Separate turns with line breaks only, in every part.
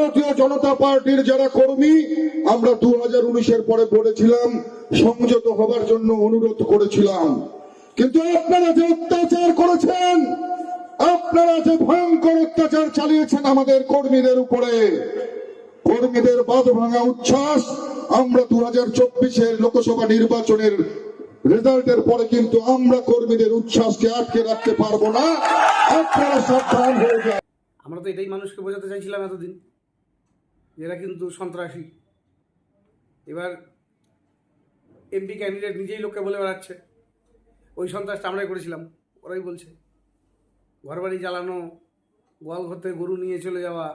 ভারতীয় জনতা পার্টির যারা কর্মী, আমরা দু হাজার উনিশের পরে বলেছিলাম, সংযত হবার জন্য অনুরোধ করেছিলাম। কিন্তু আপনারা যে অত্যাচার করেছেন, আপনারা যে ভয়ঙ্কর অত্যাচার চালিয়েছেন আমাদের কর্মীদের উপরে, কর্মীদের বাদ ভাঙা উচ্ছ্বাস, আমরা দু হাজার চব্বিশের লোকসভা নির্বাচনের রেজাল্টের পরে কিন্তু আমরা কর্মীদের উচ্ছ্বাসকে আটকে রাখতে পারব না। আপনারা সাবধান হয়ে যান।
আমরা তো এটাই মানুষকে বোঝাতে চাইছিলাম এতদিন। এরা কিন্তু সন্ত্রাসী। এবার এমপি ক্যান্ডিডেট নিজেই লোককে বলে বেড়াচ্ছে। ওই সন্ত্রাসটা আমরাই করেছিলাম, ওরাই বলছে। ঘরবাড়ি জ্বালানো, গোয়াল ঘর থেকে গরু নিয়ে চলে যাওয়া,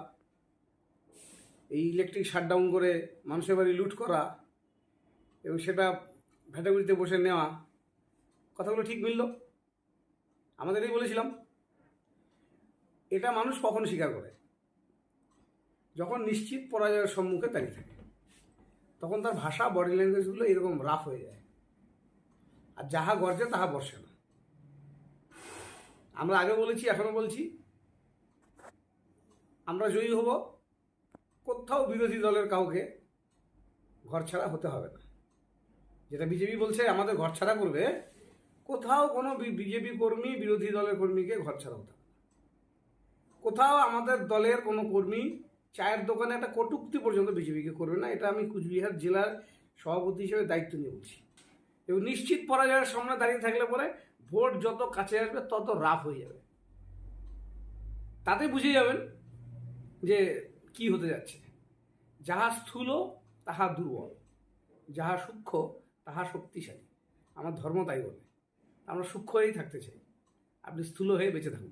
এই ইলেকট্রিক শাটডাউন করে মানুষের বাড়ি লুট করা এবং সেটা ভ্যাটাগুড়িতে বসে নেওয়া, কথাগুলো ঠিক মিলল। আমাদের এই বলেছিলাম, এটা মানুষ কখন স্বীকার করে? যখন নিশ্চিত পরাজয়ের সম্মুখে দাঁড়িয়ে থাকে, তখন তার ভাষা বডি ল্যাঙ্গুয়েজগুলো এরকম রাফ হয়ে যায়। আর যাহা গর্জে তাহা বর্ষে না। আমরা আগে বলেছি, এখনও বলছি, আমরা জয়ী হব, কোথাও বিরোধী দলের কাউকে ঘর ছাড়া হতে হবে না। যেটা বিজেপি বলছে, আমাদের ঘর ছাড়া করবে, কোথাও কোনো বিজেপি কর্মী, বিরোধী দলের কর্মীকে ঘর ছাড়া হতে হবে কোথাও আমাদের দলের কোনো কর্মী চায়ের দোকানে একটা কটুক্তি পর্যন্ত বিজেপিকে করবে না, এটা আমি কুচবিহার জেলার সভাপতি হিসেবে দায়িত্ব নিয়ে বলছি। এবং নিশ্চিত পরাজয়ের সামনে দাঁড়িয়ে থাকলে পরে ভোট যত কাছে আসবে, তত রাফ হয়ে যাবে। তাতে বুঝে যাবেন যে কি হতে যাচ্ছে। যাহা স্থূল, তাহা দুর্বল। যাহা সূক্ষ্ম, তাহা শক্তিশালী। আমার ধর্ম তাই বলে। আমরা সূক্ষ্ম হয়েই থাকতে চাই। আপনি স্থূল হয়ে বেঁচে থাকুন।